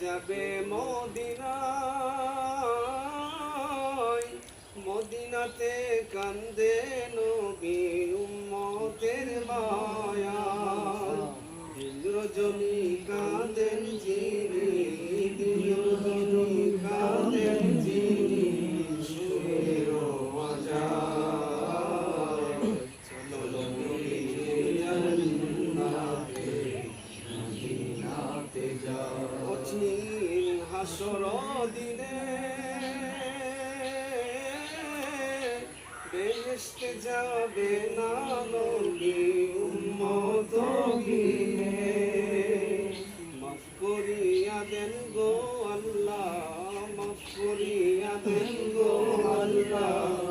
যাবে মদিনায় মদিনাতে কান্দে নবীর উম্মতের মায়া। ইন্দ্রজনী কাঁদেন জি অচিন হাসর দিনে বেহেশতে যাবে না নবী উম্মত গিনে মাফ করিয়া দেন গো আল্লাহ, মাফ করিয়া দেন গো আল্লাহ।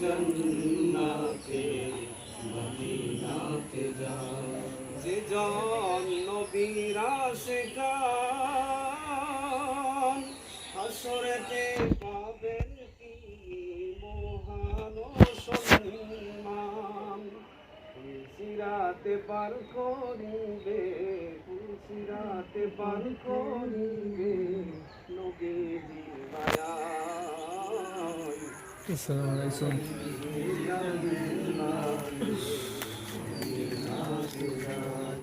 জান্নাতে। যে জন নবীর আশিকান হাসরেতে পাবেন কি মহান সম্মান। সিরাতে পার করিবে সিরাতে পার করিবে নবীজি মায়ায় আসসালামু আলাইকুম।